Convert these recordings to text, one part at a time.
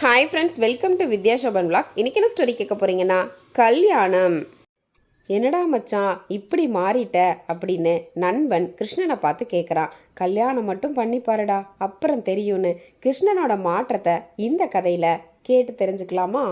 Hi friends welcome to Vidya Shoban vlogs. இன்னைக்கு என்ன story கேட்க போகிறீங்கன்னா கல்யாணம். என்னடா மச்சான் இப்படி மாறிட்ட அப்படின்னு நண்பன் கிருஷ்ணனை பார்த்து கேட்குறான் கல்யாணம் மட்டும் பண்ணி பாருடா அப்புறம் தெரியும்னு. கிருஷ்ணனோட மாற்றத்தை இந்த கதையில் கேட்டு தெரிஞ்சுக்கலாமா?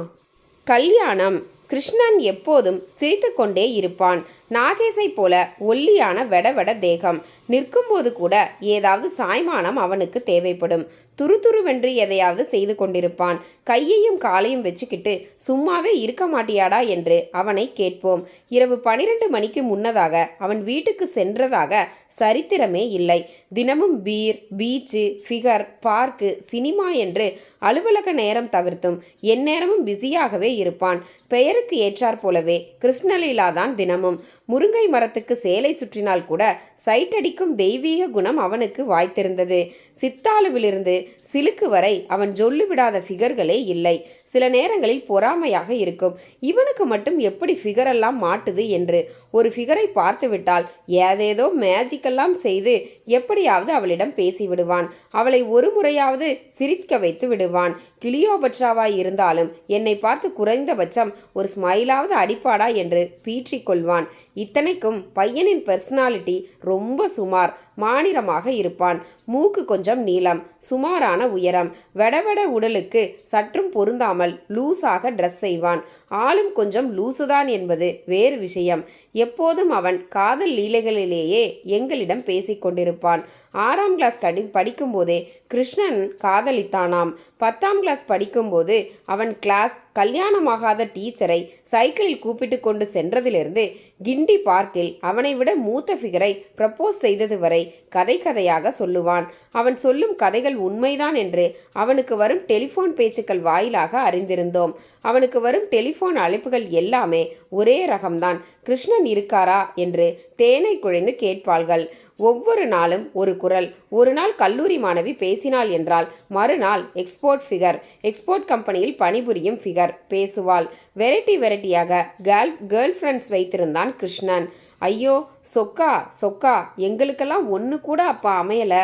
கல்யாணம் கிருஷ்ணன் எப்போதும் சிரித்துக்கொண்டே இருப்பான். நாகேசை போல ஒல்லியான வெடவெட தேகம். நிற்கும்போது கூட ஏதாவது சாய்மானம் அவனுக்கு தேவைப்படும். துருதுருவென்று எதையாவது செய்து கொண்டிருப்பான். கையையும் காலையும் வச்சுக்கிட்டு சும்மாவே இருக்க மாட்டியாடா? என்று அவனை கேட்போம். இரவு பனிரெண்டு மணிக்கு முன்னதாக அவன் வீட்டுக்கு சென்றதாக சரித்திரமே இல்லை. தினமும் beer beach figure park cinema என்று அலுவலக நேரம் தவிர்த்தும் எந்நேரமும் பிஸியாகவே இருப்பான். பெயருக்கு ஏற்றாற் போலவே கிருஷ்ணலீலாதான் தினமும். முருங்கை மரத்துக்கு சேலை சுற்றினால் கூட சைட்டடிக்கும் தெய்வீக குணம் அவனுக்கு வாய்த்திருந்தது. சித்தாளுவிலிருந்து சிலுக்கு வரை அவன் சொல்லிவிடாத ஃபிகர்களே இல்லை. சில நேரங்களில் பொறாமையாக இருக்கும். இவனுக்கு மட்டும் எப்படி ஃபிகரெல்லாம் மாட்டுது என்று ஒரு ஃபிகரை பார்த்துவிட்டால் ஏதேதோ மேஜிக்கெல்லாம் செய்து எப்படியாவது அவளிடம் பேசி விடுவான் அவளை ஒரு முறையாவது சிரிக்க வைத்து விடுவான். கிளியோபட்ராவாய் இருந்தாலும் என்னை பார்த்து குறைந்தபட்சம் ஒரு ஸ்மைலாவது அடிப்பாடா என்று பீற்றிக் கொள்வான். இத்தனைக்கும் பையனின் பர்சனாலிட்டி ரொம்ப சுமார். மாநிறமாக இருப்பான். மூக்கு கொஞ்சம் நீளம் சுமாரான உயரம். வெடவெட உடலுக்கு சற்றும் பொருந்தாமல் லூஸாக ட்ரெஸ் செய்வான். ஆளும் கொஞ்சம் லூசுதான் என்பது வேறு விஷயம். எப்போதும் அவன் காதல் லீலைகளிலேயே எங்களிடம் பேசிக் கொண்டிருப்பான் ஆறாம் கிளாஸ் கடி படிக்கும்போதே கிருஷ்ணன் காதலித்தானாம். பத்தாம் கிளாஸ் படிக்கும்போது அவன் கிளாஸ் கல்யாணமாகாத டீச்சரை சைக்கிளில் கூப்பிட்டு கொண்டு சென்றதிலிருந்து கிண்டி பார்க்கில் அவனை விட மூத்த ஃபிகரை ப்ரப்போஸ் செய்தது வரை கதை கதையாக சொல்லுவான். அவன் சொல்லும் கதைகள் உண்மைதான் என்று அவனுக்கு வரும் டெலிஃபோன் பேச்சுக்கள் வாயிலாக அறிந்திருந்தோம். அவனுக்கு வரும் டெலிஃபோன் அழைப்புகள் எல்லாமே ஒரே ரகம்தான். கிருஷ்ணன் இருக்காரா என்று தேனை குழைந்து கேட்பாள்கள். ஒவ்வொரு நாளும் ஒரு குரல். ஒரு நாள் கல்லூரி மாணவி பேசினாள் என்றால் மறுநாள் எக்ஸ்போர்ட் ஃபிகர் எக்ஸ்போர்ட் கம்பெனியில் பணிபுரியும் ஃபிகர் பேசுவாள். வெரைட்டி வெரைட்டியாக கேர்ள் கேர்ள் ஃப்ரெண்ட்ஸ் வைத்திருந்தான் கிருஷ்ணன். ஐயோ சொக்கா சொக்கா எங்களுக்கெல்லாம் ஒன்று கூட அப்பா அமையலை.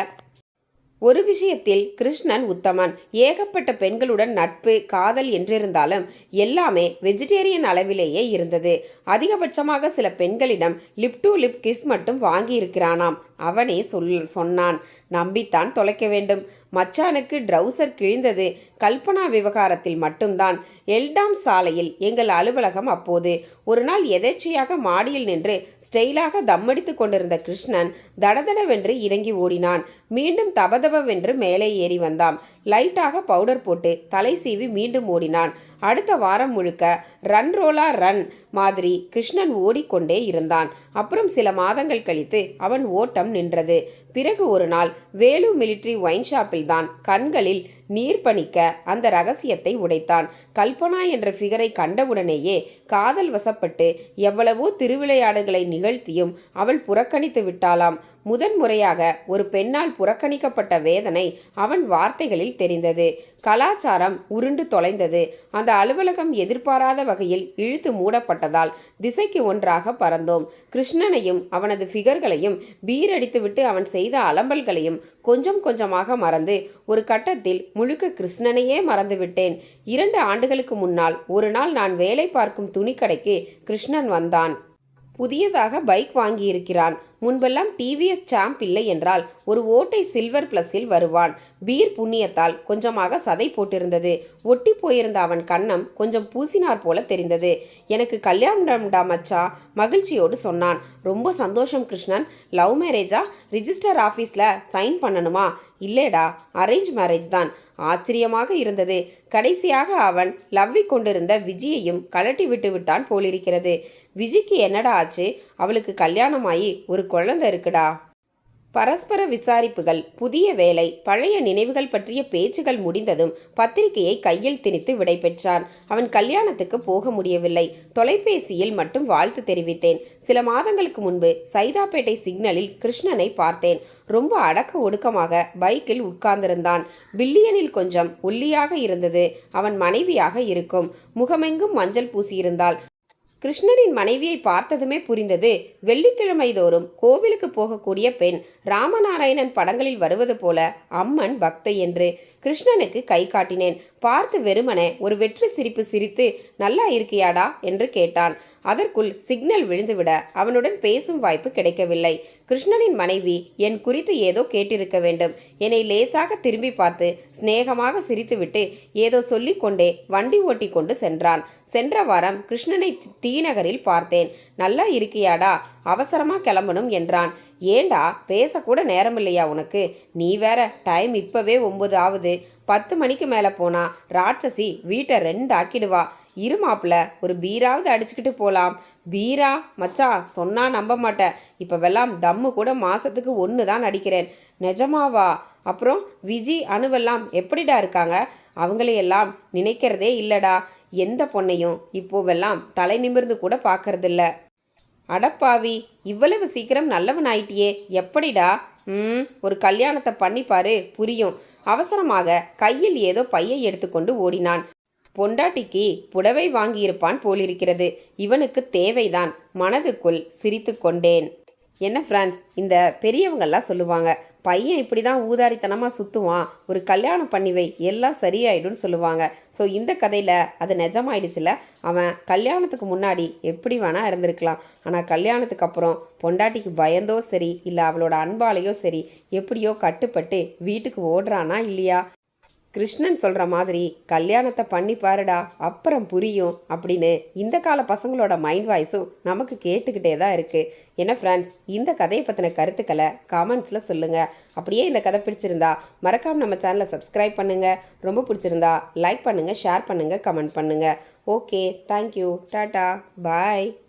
ஒரு விஷயத்தில் கிருஷ்ணன் உத்தமன். ஏகப்பட்ட பெண்களுடன் நட்பு காதல் என்றிருந்தாலும் எல்லாமே வெஜிடேரியன் அளவிலேயே இருந்தது. அதிகபட்சமாக சில பெண்களிடம் லிப் டு லிப் கிஸ் மட்டும் வாங்கியிருக்கிறானாம். அவனே சொல் சொன்னான். நம்பித்தான் தொலைக்க வேண்டும். மச்சானுக்கு ட்ரௌசர் கிழிந்தது. கல்பனா விவகாரத்தில் மட்டும்தான். எல்டாம் சாலையில் எங்கள் அலுவலகம் அப்போது. ஒரு நாள் எதேச்சையாக மாடியில் நின்று ஸ்டைலாக தம்மடித்து கொண்டிருந்த கிருஷ்ணன் தடதடவென்று இறங்கி ஓடினான். மீண்டும் தபதபவென்று மேலே ஏறி வந்தான். லைட்டாக பவுடர் போட்டு தலை சீவி மீண்டும் ஓடினான். அடுத்த வாரம் முழுக்க ரன் ரோலா ரன் மாதிரி கிருஷ்ணன் ஓடிக்கொண்டே இருந்தான். அப்புறம் சில மாதங்கள் கழித்து அவன் ஓட்டம் நின்றது. பிறகு ஒரு நாள் வேலு மிலிட்ரி ஒயின் ஷாப்பில் தான் கண்களில் நீர் பணிக்க அந்த ரகசியத்தை உடைத்தான். கல்பனா என்ற ஃபிகரை கண்டவுடனேயே காதல் வசப்பட்டு எவ்வளவோ திருவிளையாடுகளை நிகழ்த்தியும் அவள் புறக்கணித்து விட்டாளாம். முதன் முறையாக ஒரு பெண்ணால் புறக்கணிக்கப்பட்ட வேதனை அவன் வார்த்தைகளில் தெரிந்தது. கலாச்சாரம் உருண்டு தொலைந்தது. அந்த அலுவலகம் எதிர்பாராத வகையில் இழுத்து மூடப்பட்டதால் திசைக்கு ஒன்றாக பறந்தோம். கிருஷ்ணனையும் அவனது ஃபிகர்களையும் பீரடித்துவிட்டு அவன் செய்த அலம்பல்களையும் கொஞ்சம் கொஞ்சமாக மறந்து ஒரு கட்டத்தில் முழுக்க கிருஷ்ணனையே மறந்துவிட்டேன். இரண்டு ஆண்டுகளுக்கு முன்னால் ஒரு நாள் நான் வேலை பார்க்கும் துணிக்கடைக்கு கிருஷ்ணன் வந்தான். புதியதாக பைக் வாங்கியிருக்கிறான். முன்பெல்லாம் டிவிஎஸ் சாம்ப் இல்லை என்றால் ஒரு ஓட்டை சில்வர் பிளஸில் வருவான். பீர் புண்ணியத்தால் கொஞ்சமாக சதை போட்டிருந்தது. ஒட்டி போயிருந்த அவன் கன்னம் கொஞ்சம் பூசினார் போல தெரிந்தது. எனக்கு கல்யாணம்டா மச்சா மகிழ்ச்சியோடு சொன்னான். ரொம்ப சந்தோஷம் கிருஷ்ணன். லவ் மேரேஜா ரிஜிஸ்டர் ஆஃபீஸில் சைன் பண்ணணுமா? இல்லைடா அரேஞ்ச் மேரேஜ் தான். ஆச்சரியமாக இருந்தது. கடைசியாக அவன் லவ்வி கொண்டிருந்த விஜயையும் கலட்டி விட்டு விட்டான் போலிருக்கிறது. விஜிக்கு என்னடா ஆச்சு? அவளுக்கு கல்யாணமாயி ஒரு குழந்தை இருக்குடா. பரஸ்பர விசாரிப்புகள் புதிய வேலை பழைய நினைவுகள் பற்றிய பேச்சுகள் முடிந்ததும் பத்திரிகையை கையில் திணித்து விடைபெற்றான் அவன் கல்யாணத்துக்கு போக முடியவில்லை. தொலைபேசியில் மட்டும் வாழ்த்து தெரிவித்தேன். சில மாதங்களுக்கு முன்பு சைதாப்பேட்டை சிக்னலில் கிருஷ்ணனை பார்த்தேன். ரொம்ப அடக்க ஒடுக்கமாக பைக்கில் உட்கார்ந்திருந்தான். பில்லியனில் கொஞ்சம் ஒல்லியாக இருந்தது. அவன் மனைவியாக இருக்கும். முகமெங்கும் மஞ்சள் பூசியிருந்தாள். கிருஷ்ணனின் மனைவியை பார்த்ததுமே புரிந்தது. வெள்ளிக்கிழமை தோறும் கோவிலுக்கு போகக்கூடிய பெண் ராமநாராயணன் படங்களில் வருவது போல அம்மன் பக்தை என்று கிருஷ்ணனுக்கு கை காட்டினேன். பார்த்து வெறுமனே ஒரு வெற்றி சிரிப்பு சிரித்து நல்லா இருக்கியாடா? என்று கேட்டான். அதற்குள் சிக்னல் விழுந்துவிட அவனுடன் பேசும் வாய்ப்பு கிடைக்கவில்லை. கிருஷ்ணனின் மனைவி என் குறித்து ஏதோ கேட்டிருக்க வேண்டும். என்னை லேசாக திரும்பி பார்த்து சிநேகமாக சிரித்துவிட்டு ஏதோ சொல்லிக்கொண்டே வண்டி ஓட்டி கொண்டு சென்றான். சென்ற வாரம் கிருஷ்ணனை தீநகரில் பார்த்தேன். நல்லா இருக்கியாடா? அவசரமா கிளம்பணும் என்றான். ஏண்டா? பேசக்கூட நேரமில்லையா உனக்கு? நீ வேற டைம் இப்பவே ஒன்பது ஆகுது பத்து மணிக்கு மேலே போனா ராட்சசி வீட்டை ரெண்டு ஆக்கிடுவா இரு மாப்பிள ஒரு பீராவது அடிச்சுக்கிட்டு போகலாம் பீரா மச்சா சொன்னா நம்ப மாட்டேன் இப்போவெல்லாம் தம்மு கூட மாசத்துக்கு ஒன்று தான் அடிக்கிறேன் நிஜமாவா? அப்புறம் விஜி அணுவெல்லாம் எப்படிடா இருக்காங்க? அவங்களையெல்லாம் நினைக்கிறதே இல்லடா. எந்த பொண்ணையும் இப்போவெல்லாம் தலை நிமிர்ந்து கூட பார்க்கறதில்ல அடப்பாவி இவ்வளவு சீக்கிரம் நல்லவன் ஆயிட்டியே எப்படிடா? ம் ஒரு கல்யாணத்தை பண்ணிப்பாரு புரியும். அவசரமாக கையில் ஏதோ பையை எடுத்துக்கொண்டு ஓடினான். பொண்டாட்டிக்கு புடவை வாங்கியிருப்பான் போலிருக்கிறது. இவனுக்கு தேவைதான். மனதுக்குள் சிரித்து கொண்டேன். என்ன ஃப்ரான்ஸ் இந்த பெரியவங்கள்லாம் சொல்லுவாங்க பையன் இப்படி தான் ஊதாரித்தனமாக சுற்றுவான் ஒரு கல்யாணம் பண்ணி வை. எல்லாம் சரியாயிடும்னு சொல்லுவாங்க. ஸோ இந்த கதையில் அது நிஜமாயிடுச்சுல? அவன் கல்யாணத்துக்கு முன்னாடி எப்படி வேணா இருந்திருக்கலாம். ஆனால் கல்யாணத்துக்கு அப்புறம் பொண்டாட்டிக்கு பயந்தோ சரி இல்லை அவளோட அன்பாலேயோ சரி எப்படியோ கட்டுப்பட்டு வீட்டுக்கு ஓடுறானா இல்லையா? கிருஷ்ணன் சொல்கிற மாதிரி கல்யாணத்தை பண்ணி பாருடா அப்புறம் புரியும் அப்படின்னு இந்த கால பசங்களோட மைண்ட் வாய்ஸும் நமக்கு கேட்டுக்கிட்டே தான் இருக்குது என்ன ஃப்ரெண்ட்ஸ் இந்த கதையை பற்றின கருத்துக்களை காமெண்ட்ஸில் சொல்லுங்கள் அப்படியே இந்த கதை பிடிச்சிருந்தா மறக்காம நம்ம சேனலை சப்ஸ்கிரைப் பண்ணுங்கள் ரொம்ப பிடிச்சிருந்தா லைக் பண்ணுங்கள் ஷேர் பண்ணுங்கள் கமெண்ட் பண்ணுங்கள் ஓகே தேங்க்யூ டாட்டா பாய்